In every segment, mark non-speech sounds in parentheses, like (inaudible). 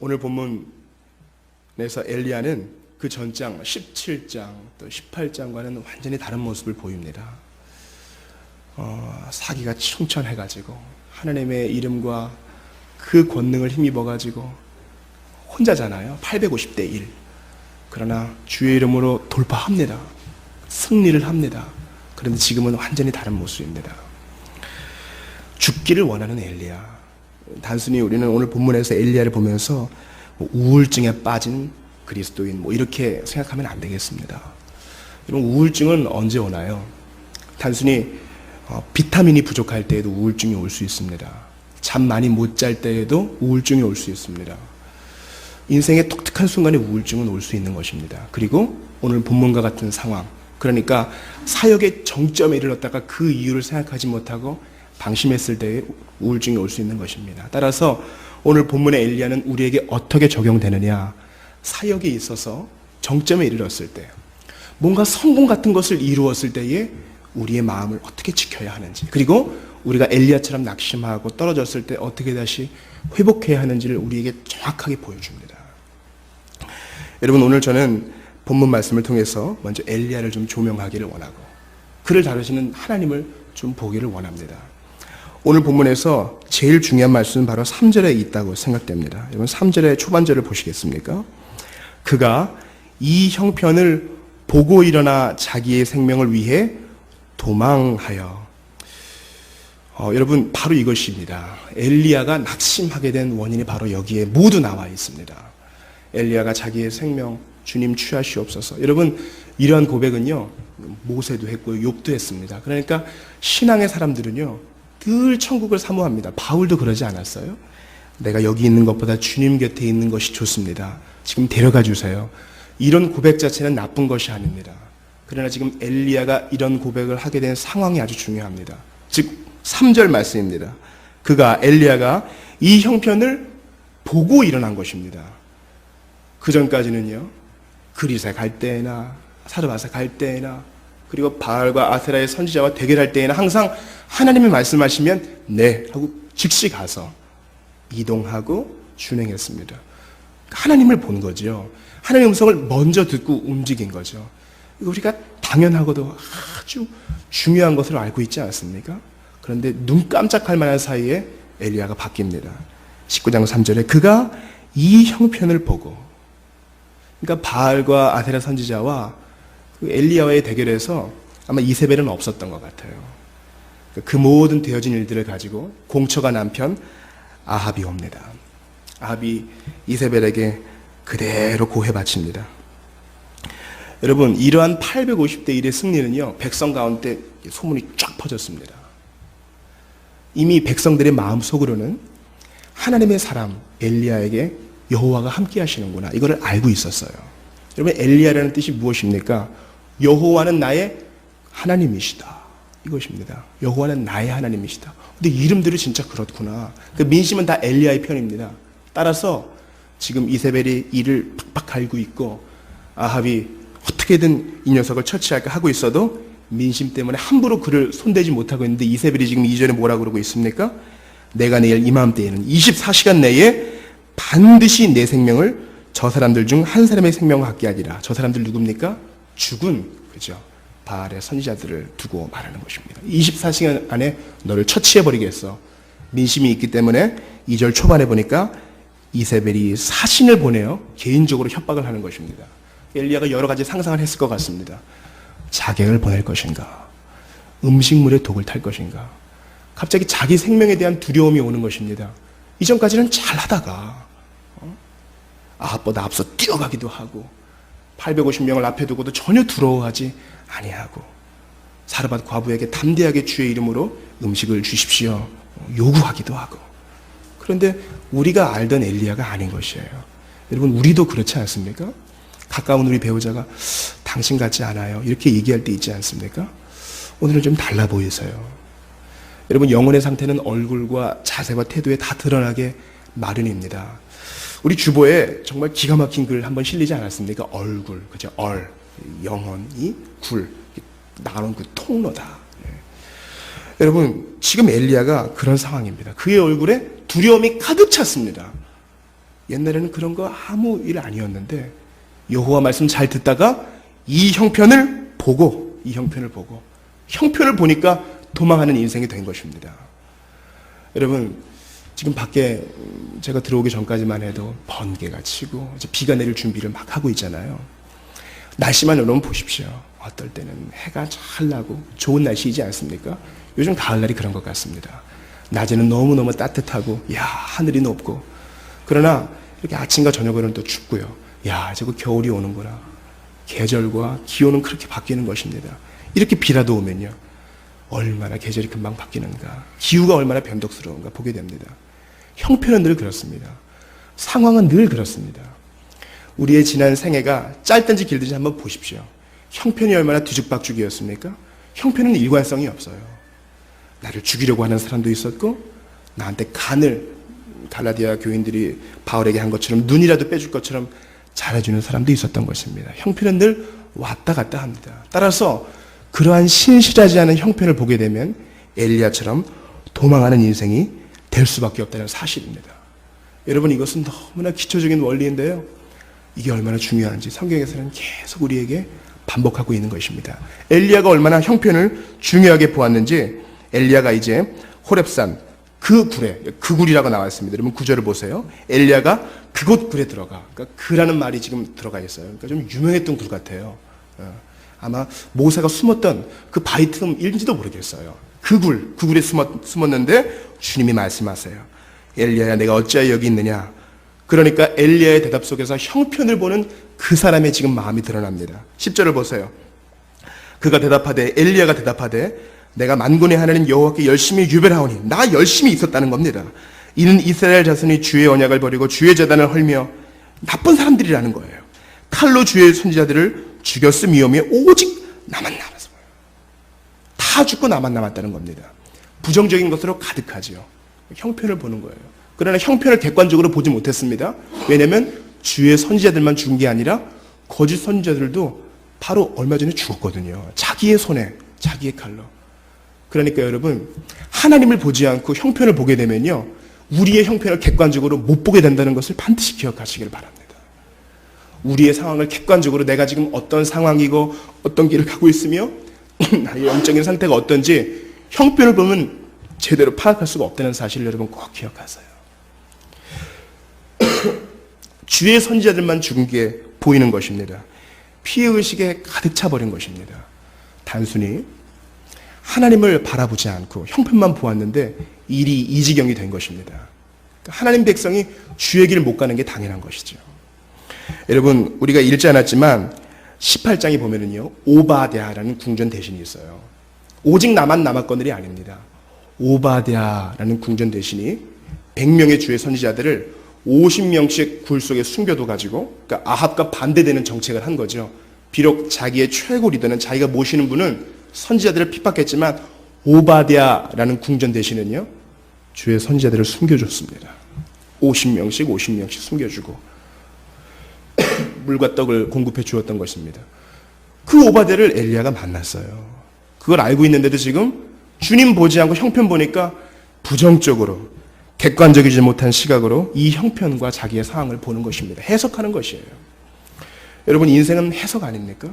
오늘 본문에서 엘리야는 그 전장 17장 또 18장과는 완전히 다른 모습을 보입니다. 어, 사기가 충천해가지고 하나님의 이름과 그 권능을 힘입어가지고 혼자잖아요. 850대 1. 그러나 주의 이름으로 돌파합니다. 승리를 합니다. 그런데 지금은 완전히 다른 모습입니다. 죽기를 원하는 엘리야. 단순히 우리는 오늘 본문에서 엘리야를 보면서 뭐 우울증에 빠진 그리스도인 뭐 이렇게 생각하면 안 되겠습니다. 여러분 우울증은 언제 오나요? 단순히 어, 비타민이 부족할 때에도 우울증이 올 수 있습니다. 잠 많이 못 잘 때에도 우울증이 올 수 있습니다. 인생의 독특한 순간에 우울증은 올 수 있는 것입니다. 그리고 오늘 본문과 같은 상황, 그러니까 사역의 정점에 이르렀다가 그 이유를 생각하지 못하고 방심했을 때에 우울증이 올 수 있는 것입니다. 따라서 오늘 본문의 엘리야는 우리에게 어떻게 적용되느냐? 사역에 있어서 정점에 이르렀을 때, 뭔가 성공 같은 것을 이루었을 때에 우리의 마음을 어떻게 지켜야 하는지, 그리고 우리가 엘리야처럼 낙심하고 떨어졌을 때 어떻게 다시 회복해야 하는지를 우리에게 정확하게 보여줍니다. 여러분 오늘 저는 본문 말씀을 통해서 먼저 엘리야를 좀 조명하기를 원하고 그를 다루시는 하나님을 좀 보기를 원합니다. 오늘 본문에서 제일 중요한 말씀은 바로 3절에 있다고 생각됩니다. 여러분 3절의 초반절을 보시겠습니까? 그가 이 형편을 보고 일어나 자기의 생명을 위해 도망하여 어, 여러분 바로 이것입니다. 엘리야가 낙심하게 된 원인이 바로 여기에 모두 나와 있습니다. 엘리야가 자기의 생명 주님 취하시옵소서. 여러분 이러한 고백은요 모세도 했고요 욥도 했습니다. 그러니까 신앙의 사람들은요 늘 천국을 사모합니다. 바울도 그러지 않았어요? 내가 여기 있는 것보다 주님 곁에 있는 것이 좋습니다. 지금 데려가 주세요. 이런 고백 자체는 나쁜 것이 아닙니다. 그러나 지금 엘리야가 이런 고백을 하게 된 상황이 아주 중요합니다. 즉 3절 말씀입니다. 그가 엘리야가 이 형편을 보고 일어난 것입니다. 그 전까지는요. 그리세 갈 때나 사르바사 갈 때나 그리고 바알과 아세라의 선지자와 대결할 때에는 항상 하나님이 말씀하시면 네 하고 즉시 가서 이동하고 준행했습니다. 하나님을 본 거죠. 하나님의 음성을 먼저 듣고 움직인 거죠. 우리가 당연하고도 아주 중요한 것으로 알고 있지 않습니까? 그런데 눈 깜짝할 만한 사이에 엘리야가 바뀝니다. 19장 3절에 그가 이 형편을 보고 그러니까 바알과 아세라 선지자와 그 엘리야와의 대결에서 아마 이세벨은 없었던 것 같아요. 그 모든 되어진 일들을 가지고 공처가 남편 아합이 옵니다. 아합이 이세벨에게 그대로 고해 바칩니다. 여러분 이러한 850대 1의 승리는요 백성 가운데 소문이 쫙 퍼졌습니다. 이미 백성들의 마음 속으로는 하나님의 사람 엘리야에게 여호와가 함께 하시는구나 이거를 알고 있었어요. 여러분 엘리야라는 뜻이 무엇입니까? 여호와는 나의 하나님이시다. 이것입니다. 여호와는 나의 하나님이시다. 근데 이름들이 진짜 그렇구나. 그 민심은 다 엘리야의 편입니다. 따라서 지금 이세벨이 이를 팍팍 갈고 있고 아합이 어떻게든 이 녀석을 처치할까 하고 있어도 민심 때문에 함부로 그를 손대지 못하고 있는데 이세벨이 지금 이전에 뭐라 그러고 있습니까? 내가 내일 이맘때에는 24시간 내에 반드시 내 생명을 저 사람들 중 한 사람의 생명과 같게 하리라. 저 사람들 누굽니까? 죽은 그죠? 바알의 선지자들을 두고 말하는 것입니다. 24시간 안에 너를 처치해 버리겠어. 민심이 있기 때문에 2절 초반에 보니까 이세벨이 사신을 보내요. 개인적으로 협박을 하는 것입니다. 엘리야가 여러 가지 상상을 했을 것 같습니다. 자객을 보낼 것인가? 음식물에 독을 탈 것인가? 갑자기 자기 생명에 대한 두려움이 오는 것입니다. 이전까지는 잘 하다가, 어? 아합보다 앞서 뛰어가기도 하고, 850명을 앞에 두고도 전혀 두려워하지 아니하고, 사르밧 과부에게 담대하게 주의 이름으로 음식을 주십시오. 요구하기도 하고. 그런데 우리가 알던 엘리야가 아닌 것이에요. 여러분, 우리도 그렇지 않습니까? 가까운 우리 배우자가 당신 같지 않아요. 이렇게 얘기할 때 있지 않습니까? 오늘은 좀 달라 보이세요. 여러분, 영혼의 상태는 얼굴과 자세와 태도에 다 드러나게 마련입니다. 우리 주보에 정말 기가 막힌 글 한번 실리지 않았습니까? 얼굴, 그죠? 얼, 영혼이 굴, 나눈 그 통로다. 예. 여러분, 지금 엘리야가 그런 상황입니다. 그의 얼굴에 두려움이 가득 찼습니다. 옛날에는 그런 거 아무 일 아니었는데 여호와 말씀 잘 듣다가 이 형편을 보고 이 형편을 보고 형편을 보니까 도망하는 인생이 된 것입니다. 여러분 지금 밖에 음, 제가 들어오기 전까지만 해도 번개가 치고 이제 비가 내릴 준비를 막 하고 있잖아요. 날씨만 여러분 보십시오. 어떨 때는 해가 잘 나고 좋은 날씨이지 않습니까? 요즘 가을날이 그런 것 같습니다. 낮에는 너무너무 따뜻하고, 야, 하늘이 높고. 그러나 이렇게 아침과 저녁에는 또 춥고요. 야, 저거 겨울이 오는구나. 계절과 기온은 그렇게 바뀌는 것입니다. 이렇게 비라도 오면요. 얼마나 계절이 금방 바뀌는가. 기후가 얼마나 변덕스러운가 보게 됩니다. 형편은 늘 그렇습니다. 상황은 늘 그렇습니다. 우리의 지난 생애가 짧든지 길든지 한번 보십시오. 형편이 얼마나 뒤죽박죽이었습니까? 형편은 일관성이 없어요. 나를 죽이려고 하는 사람도 있었고, 나한테 간을 갈라디아 교인들이 바울에게 한 것처럼 눈이라도 빼줄 것처럼 잘해주는 사람도 있었던 것입니다. 형편은 늘 왔다 갔다 합니다. 따라서 그러한 신실하지 않은 형편을 보게 되면 엘리야처럼 도망하는 인생이 될 수밖에 없다는 사실입니다. 여러분 이것은 너무나 기초적인 원리인데요. 이게 얼마나 중요한지 성경에서는 계속 우리에게 반복하고 있는 것입니다. 엘리야가 얼마나 형편을 중요하게 보았는지 엘리야가 이제 호렙산 그 굴에 그 굴이라고 나왔습니다. 여러분 구절을 보세요. 엘리야가 그곳 굴에 들어가. 그러니까 그라는 말이 지금 들어가 있어요. 그러니까 좀 유명했던 굴 같아요. 어, 아마 모세가 숨었던 그 바위 틈일지도 모르겠어요. 그 굴, 그 굴에 숨었, 숨었는데 주님이 말씀하세요. 엘리야야 내가 어찌하여 여기 있느냐? 그러니까 엘리야의 대답 속에서 형편을 보는 그 사람의 지금 마음이 드러납니다. 10절을 보세요. 그가 대답하되 엘리야가 대답하되 내가 만군의 하나님 여호와께 열심히 유별하오니 나 열심히 있었다는 겁니다. 이는 이스라엘 자손이 주의 언약을 버리고 주의 재단을 헐며 나쁜 사람들이라는 거예요. 칼로 주의 선지자들을 죽였음이오며 오직 나만 남았어요. 다 죽고 나만 남았다는 겁니다. 부정적인 것으로 가득하지요. 형편을 보는 거예요. 그러나 형편을 객관적으로 보지 못했습니다. 왜냐하면 주의 선지자들만 죽은 게 아니라 거짓 선지자들도 바로 얼마 전에 죽었거든요. 자기의 손에, 자기의 칼로. 그러니까 여러분, 하나님을 보지 않고 형편을 보게 되면요. 우리의 형편을 객관적으로 못 보게 된다는 것을 반드시 기억하시길 바랍니다. 우리의 상황을 객관적으로 내가 지금 어떤 상황이고 어떤 길을 가고 있으며 (clears throat) 나의 영적인 상태가 어떤지 형편을 보면 제대로 파악할 수가 없다는 사실을 여러분 꼭 기억하세요. (clears throat) 주의 선지자들만 죽은 게 보이는 것입니다. 피해 의식에 가득 차버린 것입니다. 단순히 하나님을 바라보지 않고 형편만 보았는데 일이 이 지경이 된 것입니다. 그러니까 하나님 백성이 주의 길을 못 가는 게 당연한 것이죠. 여러분, 우리가 읽지 않았지만 18장에 보면은요, 오바데아라는 궁전 대신이 있어요. 오직 나만 남았건들이 아닙니다. 오바데아라는 궁전 대신이 100명의 주의 선지자들을 50명씩 굴 속에 숨겨둬 가지고 그러니까 아합과 반대되는 정책을 한 거죠. 비록 자기의 최고 리더는 자기가 모시는 분은 선지자들을 핍박했지만 오바데아라는 궁전 대신은요. 주의 선지자들을 숨겨줬습니다. 50명씩 50명씩 숨겨주고 물과 떡을 공급해 주었던 것입니다. 그 오바데를 엘리야가 만났어요. 그걸 알고 있는데도 지금 주님 보지 않고 형편 보니까 부정적으로 객관적이지 못한 시각으로 이 형편과 자기의 상황을 보는 것입니다. 해석하는 것이에요. 여러분 인생은 해석 아닙니까?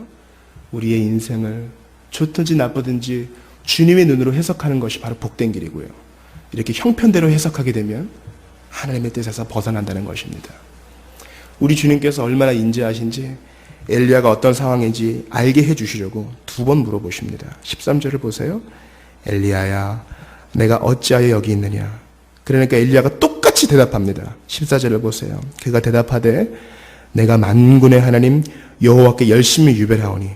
우리의 인생을 좋든지 나쁘든지 주님의 눈으로 해석하는 것이 바로 복된 길이고요. 이렇게 형편대로 해석하게 되면 하나님의 뜻에서 벗어난다는 것입니다. 우리 주님께서 얼마나 인자하신지 엘리야가 어떤 상황인지 알게 해 주시려고 두 번 물어보십니다. 13절을 보세요. 엘리야야 내가 어찌하여 여기 있느냐? 그러니까 엘리야가 똑같이 대답합니다. 14절을 보세요. 그가 대답하되 내가 만군의 하나님 여호와께 열심히 유별하오니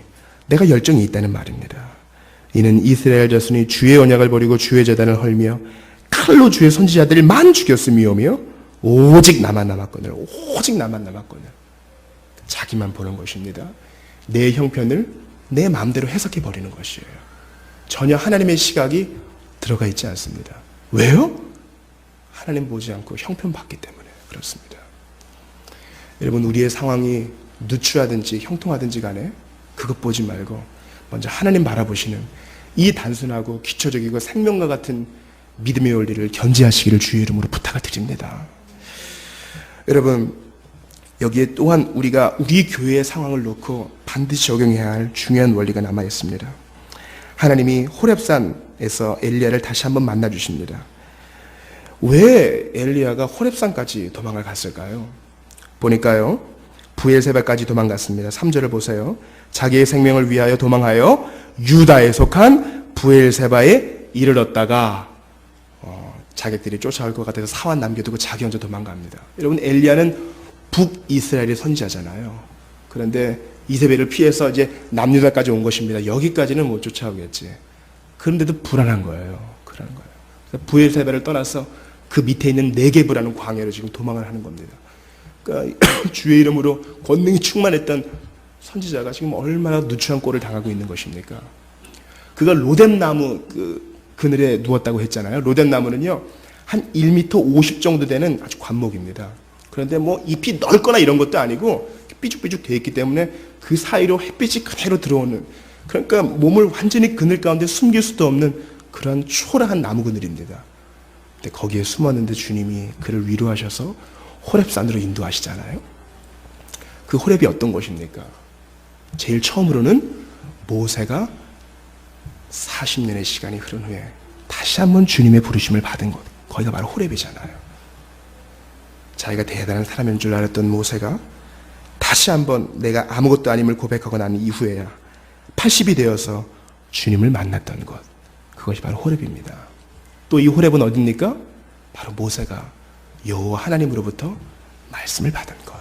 내가 열정이 있다는 말입니다. 이는 이스라엘 자손이 주의 언약을 버리고 주의 재단을 헐며 칼로 주의 선지자들만 죽였음이오며 오직 나만 남았거늘 오직 나만 남았거늘 자기만 보는 것입니다. 내 형편을 내 마음대로 해석해 버리는 것이에요. 전혀 하나님의 시각이 들어가 있지 않습니다. 왜요? 하나님 보지 않고 형편 봤기 때문에 그렇습니다. 여러분 우리의 상황이 누추하든지 형통하든지 간에 그것 보지 말고 먼저 하나님 바라보시는 이 단순하고 기초적이고 생명과 같은 믿음의 원리를 견지하시기를 주의 이름으로 부탁을 드립니다. 여러분 여기에 또한 우리가 우리 교회의 상황을 놓고 반드시 적용해야 할 중요한 원리가 남아 있습니다. 하나님이 호렙산에서 엘리야를 다시 한번 만나 주십니다. 왜 엘리야가 호렙산까지 도망을 갔을까요? 보니까요. 부엘세바까지 도망갔습니다. 3절을 보세요. 자기의 생명을 위하여 도망하여 유다에 속한 부엘세바에 이르렀다가 어, 자객들이 쫓아올 것 같아서 사환 남겨두고 자기 혼자 도망갑니다. 여러분 엘리야는 북이스라엘의 선지자잖아요. 그런데 이세벨을 피해서 이제 남유다까지 온 것입니다. 여기까지는 못 쫓아오겠지. 그런데도 불안한 거예요. 그런 거예요. 그래서 부엘세바를 떠나서 그 밑에 있는 네게브라는 광야로 지금 도망을 하는 겁니다. 그러니까 (coughs) 주의 이름으로 권능이 충만했던 선지자가 지금 얼마나 누추한 꼴을 당하고 있는 것입니까? 그가 로뎀 나무 그 그늘에 누웠다고 했잖아요. 로뎀 나무는요 한 1m 50 정도 되는 아주 관목입니다. 그런데 뭐 잎이 넓거나 이런 것도 아니고 삐죽삐죽 되어 있기 때문에 그 사이로 햇빛이 그대로 들어오는 그러니까 몸을 완전히 그늘 가운데 숨길 수도 없는 그런 초라한 나무 그늘입니다. 근데 거기에 숨었는데 주님이 그를 위로하셔서 호렙산으로 인도하시잖아요. 그 호렙이 어떤 곳입니까? 제일 처음으로는 모세가 40년의 시간이 흐른 후에 다시 한번 주님의 부르심을 받은 곳. 거기가 바로 호렙이잖아요. 자기가 대단한 사람인 줄 알았던 모세가 다시 한번 내가 아무것도 아님을 고백하고 난 이후에야 80이 되어서 주님을 만났던 곳. 그것이 바로 호렙입니다. 또 이 호렙은 어딥니까? 바로 모세가 여호와 하나님으로부터 말씀을 받은 것.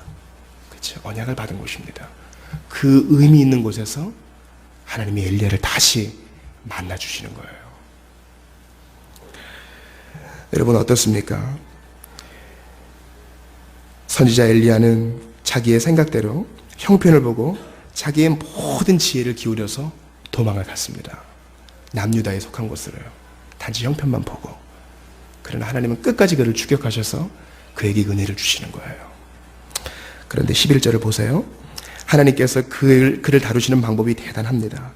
그렇죠. 언약을 받은 곳입니다. 그 의미 있는 곳에서 하나님이 엘리야를 다시 만나 주시는 거예요. 여러분 어떻습니까? 선지자 엘리야는 자기의 생각대로 형편을 보고 자기의 모든 지혜를 기울여서 도망을 갔습니다. 남유다에 속한 곳으로요. 단지 형편만 보고. 그러나 하나님은 끝까지 그를 추격하셔서 그에게 은혜를 주시는 거예요. 그런데 11절을 보세요. 하나님께서 그를, 그를 다루시는 방법이 대단합니다.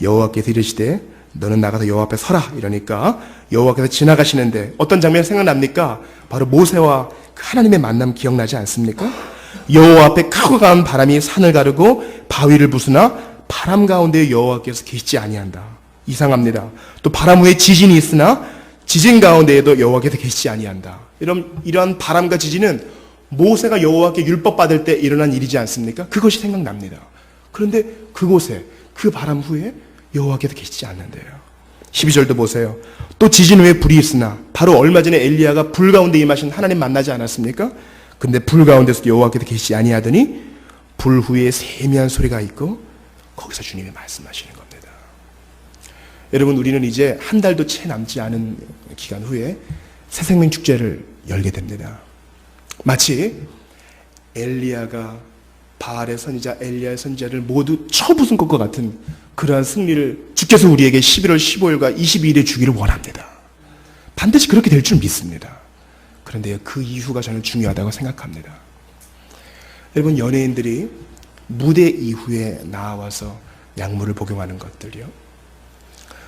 여호와께서 이르시되 너는 나가서 여호와 앞에 서라 이러니까 여호와께서 지나가시는데 어떤 장면이 생각납니까? 바로 모세와 그 하나님의 만남 기억나지 않습니까? 여호와 앞에 크고 강한 바람이 산을 가르고 바위를 부수나 바람 가운데 여호와께서 계시지 아니한다. 이상합니다. 또 바람 후에 지진이 있으나 지진 가운데에도 여호와께서 계시지 아니한다. 이런 이러한 바람과 지진은 모세가 여호와께 율법 받을 때 일어난 일이지 않습니까? 그것이 생각납니다. 그런데 그곳에 그 바람 후에 여호와께서 계시지 않는데요. 12절도 보세요. 또 지진 후에 불이 있으나 바로 얼마 전에 엘리야가 불 가운데 임하신 하나님 만나지 않았습니까? 근데 불 가운데서 여호와께서 계시지 아니하더니 불 후에 세미한 소리가 있고 거기서 주님이 말씀하시는 겁니다. 여러분 우리는 이제 한 달도 채 남지 않은 기간 후에 새 생명 축제를 열게 됩니다. 마치 엘리야가 바알의 선지자 엘리야의 선지자를 모두 쳐부순 것과 같은 그러한 승리를 주께서 우리에게 11월 15일과 22일에 주기를 원합니다. 반드시 그렇게 될 줄 믿습니다. 그런데 그 이후가 저는 중요하다고 생각합니다. 여러분 연예인들이 무대 이후에 나와서 약물을 복용하는 것들이요.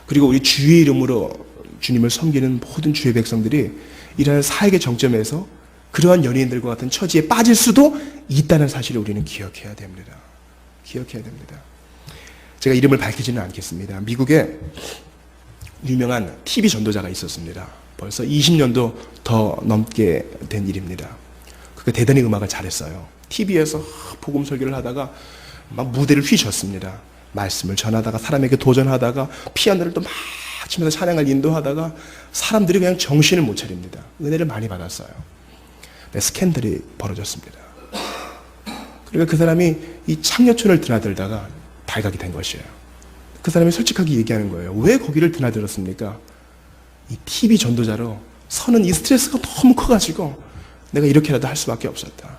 그리고 우리 주의 이름으로 주님을 섬기는 모든 주의 백성들이 이러한 사역의 정점에서 그러한 연예인들과 같은 처지에 빠질 수도 있다는 사실을 우리는 기억해야 됩니다. 기억해야 됩니다. 제가 이름을 밝히지는 않겠습니다. 미국에 유명한 TV 전도자가 있었습니다. 벌써 20년도 더 넘게 된 일입니다. 그가 대단히 음악을 잘했어요. TV에서 복음 설교를 하다가 막 무대를 휘셨습니다. 말씀을 전하다가 사람에게 도전하다가 피아노를 또 막 치면서 찬양을 인도하다가 사람들이 그냥 정신을 못 차립니다. 은혜를 많이 받았어요. 네, 스캔들이 벌어졌습니다. 그러니까 그 사람이 이 창녀촌을 드나들다가 발각이 된 것이에요. 그 사람이 솔직하게 얘기하는 거예요. 왜 거기를 드나들었습니까? 이 TV 전도자로 서는 이 스트레스가 너무 커가지고 내가 이렇게라도 할 수밖에 없었다.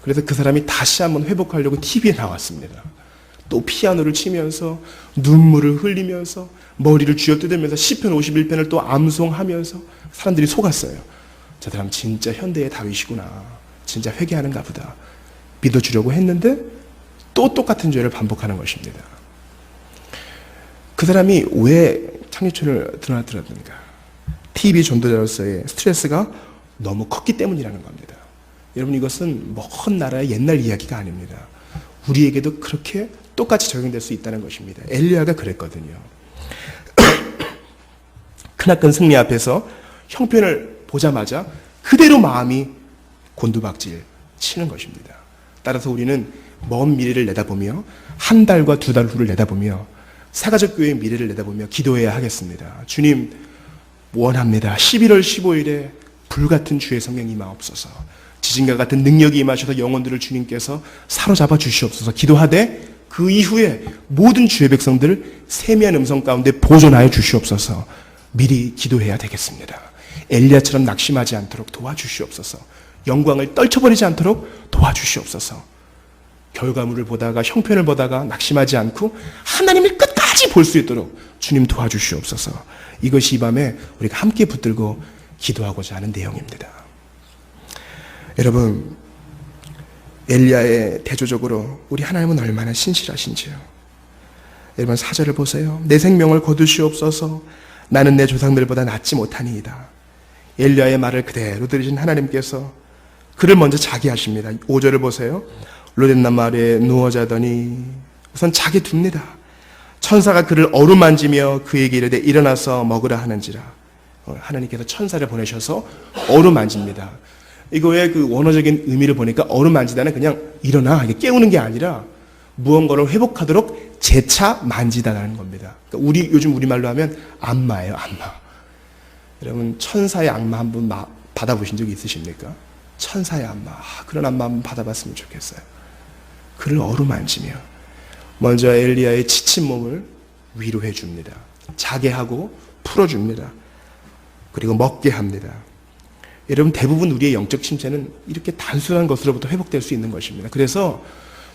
그래서 그 사람이 다시 한번 회복하려고 TV에 나왔습니다. 또 피아노를 치면서 눈물을 흘리면서 머리를 쥐어뜯으면서 시편 51편을 또 암송하면서 사람들이 속았어요. 저 사람 진짜 현대의 다윗이구나. 진짜 회개하는가 보다. 믿어주려고 했는데 또 똑같은 죄를 반복하는 것입니다. 그 사람이 왜 창리촌을 드나들었는가? TV 전도자로서의 스트레스가 너무 컸기 때문이라는 겁니다. 여러분 이것은 먼 나라의 옛날 이야기가 아닙니다. 우리에게도 그렇게 똑같이 적용될 수 있다는 것입니다. 엘리야가 그랬거든요. (coughs) 크나큰 승리 앞에서 형편을 보자마자 그대로 마음이 곤두박질 치는 것입니다. 따라서 우리는 먼 미래를 내다보며 한 달과 두 달 후를 내다보며 사가족 교회의 미래를 내다보며 기도해야 하겠습니다. 주님 원합니다. 11월 15일에 불같은 주의 성령 임하옵소서. 지진과 같은 능력이 임하셔서 영혼들을 주님께서 사로잡아 주시옵소서. 기도하되 그 이후에 모든 주의 백성들 세미한 음성 가운데 보존하여 주시옵소서. 미리 기도해야 되겠습니다. 엘리야처럼 낙심하지 않도록 도와주시옵소서. 영광을 떨쳐버리지 않도록 도와주시옵소서. 결과물을 보다가 형편을 보다가 낙심하지 않고 하나님을 끝까지 볼 수 있도록 주님 도와주시옵소서. 이것이 이 밤에 우리가 함께 붙들고 기도하고자 하는 내용입니다. 여러분, 엘리야의 대조적으로 우리 하나님은 얼마나 신실하신지요. 여러분 사절을 보세요. 내 생명을 거두시옵소서. 나는 내 조상들보다 낫지 못하니이다. 엘리야의 말을 그대로 들으신 하나님께서 그를 먼저 자기 하십니다. 5절을 보세요. 로덴나 마을에 누워 자더니 우선 자기 둡니다. 천사가 그를 어루만지며 그에게 이르되 일어나서 먹으라 하는지라. 어, 하나님께서 천사를 보내셔서 어루만집니다. 이거의 그 원어적인 의미를 보니까 어루만지다는 그냥 일어나 깨우는 게 아니라 무언가를 회복하도록 재차 만지다라는 겁니다. 그러니까 우리 요즘 우리 말로 하면 안마예요, 안마. 여러분 천사의 안마 한번 받아보신 적 있으십니까? 천사의 안마 아, 그런 안마 한 번 받아봤으면 좋겠어요. 그를 어루만지며 먼저 엘리야의 지친 몸을 위로해 줍니다. 자게 하고 풀어 줍니다. 그리고 먹게 합니다. 여러분 대부분 우리의 영적 침체는 이렇게 단순한 것으로부터 회복될 수 있는 것입니다. 그래서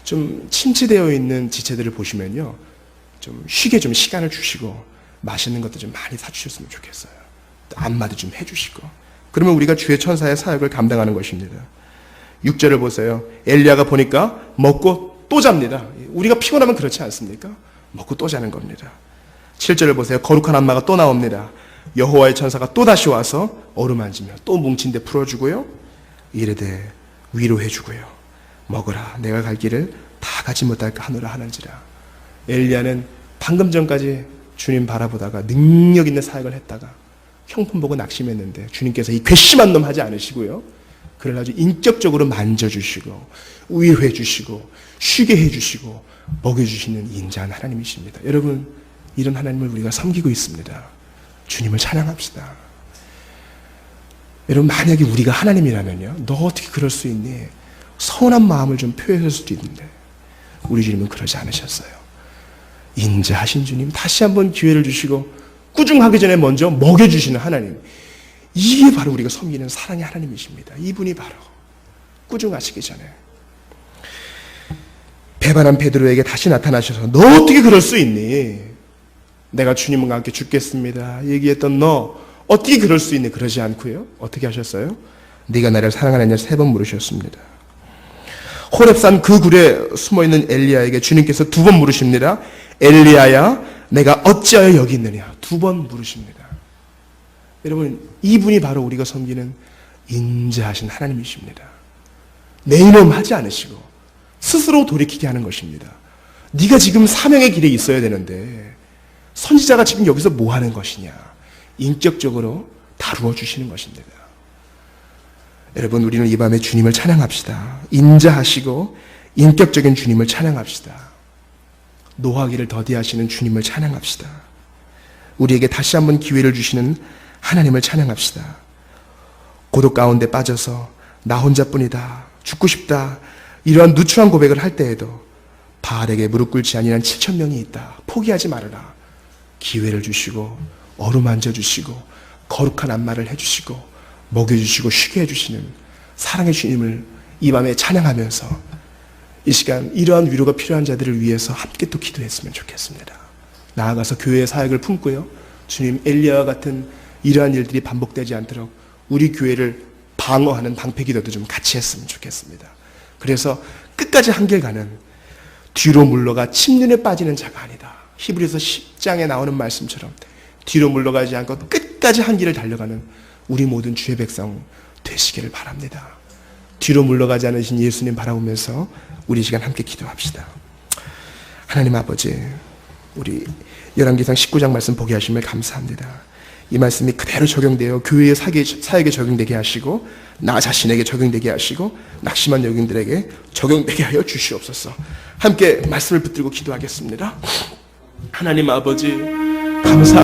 좀 침체되어 있는 지체들을 보시면요. 좀 쉬게 좀 시간을 주시고 맛있는 것도 좀 많이 사주셨으면 좋겠어요. 안마도 좀 해주시고. 그러면 우리가 주의 천사의 사역을 감당하는 것입니다. 6절을 보세요. 엘리야가 보니까 먹고 또 잡니다. 우리가 피곤하면 그렇지 않습니까? 먹고 또 자는 겁니다. 7절을 보세요. 거룩한 안마가 또 나옵니다. 여호와의 천사가 또 다시 와서 어루만지며 또 뭉친 데 풀어주고요. 이르되 위로해 주고요. 먹으라. 내가 갈 길을 다 가지 못할까 하노라 하는지라. 엘리야는 방금 전까지 주님 바라보다가 능력 있는 사역을 했다가 형편 보고 낙심했는데 주님께서 이 괘씸한 놈 하지 않으시고요. 그를 아주 인격적으로 만져주시고 위로해 주시고 쉬게 해주시고 먹여주시는 인자한 하나님이십니다. 여러분 이런 하나님을 우리가 섬기고 있습니다. 주님을 찬양합시다. 여러분 만약에 우리가 하나님이라면요. 너 어떻게 그럴 수 있니? 서운한 마음을 좀 표현할 수도 있는데 우리 주님은 그러지 않으셨어요. 인자하신 주님 다시 한번 기회를 주시고 꾸중하기 전에 먼저 먹여주시는 하나님. 이게 바로 우리가 섬기는 사랑의 하나님이십니다. 이분이 바로 꾸중하시기 전에 배반한 베드로에게 다시 나타나셔서 너 어떻게 그럴 수 있니? 내가 주님과 함께 죽겠습니다. 얘기했던 너 어떻게 그럴 수 있니? 그러지 않고요. 어떻게 하셨어요? 네가 나를 사랑하느냐 세 번 물으셨습니다. 호렙산 그 굴에 숨어 있는 엘리야에게 주님께서 두 번 물으십니다. 엘리야야, 내가 어찌하여 여기 있느냐? 두 번 물으십니다. 여러분, 이분이 바로 우리가 섬기는 인자하신 하나님이십니다. 내 이놈 하지 않으시고 스스로 돌이키게 하는 것입니다. 네가 지금 사명의 길에 있어야 되는데 선지자가 지금 여기서 뭐 하는 것이냐? 인격적으로 다루어 주시는 것입니다. 여러분, 우리는 이 밤에 주님을 찬양합시다. 인자하시고 인격적인 주님을 찬양합시다. 노하기를 더디하시는 주님을 찬양합시다. 우리에게 다시 한번 기회를 주시는 하나님을 찬양합시다. 고독 가운데 빠져서 나 혼자뿐이다. 죽고 싶다. 이러한 누추한 고백을 할 때에도 바알에게 무릎 꿇지 아니한 7천 명이 있다. 포기하지 말아라. 기회를 주시고 어루만져 주시고 거룩한 안마를 해 주시고 먹여 주시고 쉬게 해 주시는 사랑의 주님을 이 밤에 찬양하면서 이 시간 이러한 위로가 필요한 자들을 위해서 함께 또 기도했으면 좋겠습니다. 나아가서 교회의 사역을 품고요. 주님 엘리야와 같은 이러한 일들이 반복되지 않도록 우리 교회를 방어하는 방패 기도도 좀 같이 했으면 좋겠습니다. 그래서 끝까지 한길 가는 뒤로 물러가 침륜에 빠지는 자가 아니다. 히브리서 10장에 나오는 말씀처럼 뒤로 물러가지 않고 끝까지 한 길을 달려가는 우리 모든 주의 백성 되시기를 바랍니다. 뒤로 물러가지 않으신 예수님 바라보면서 우리 이 시간 함께 기도합시다. 하나님 아버지, 우리 열왕기상 19장 말씀 보게 하심을 감사합니다. 이 말씀이 그대로 적용되어 교회의 사역에 적용되게 하시고 나 자신에게 적용되게 하시고 낙심한 여인들에게 적용되게 하여 주시옵소서. 함께 말씀을 붙들고 기도하겠습니다. 하나님 아버지 감사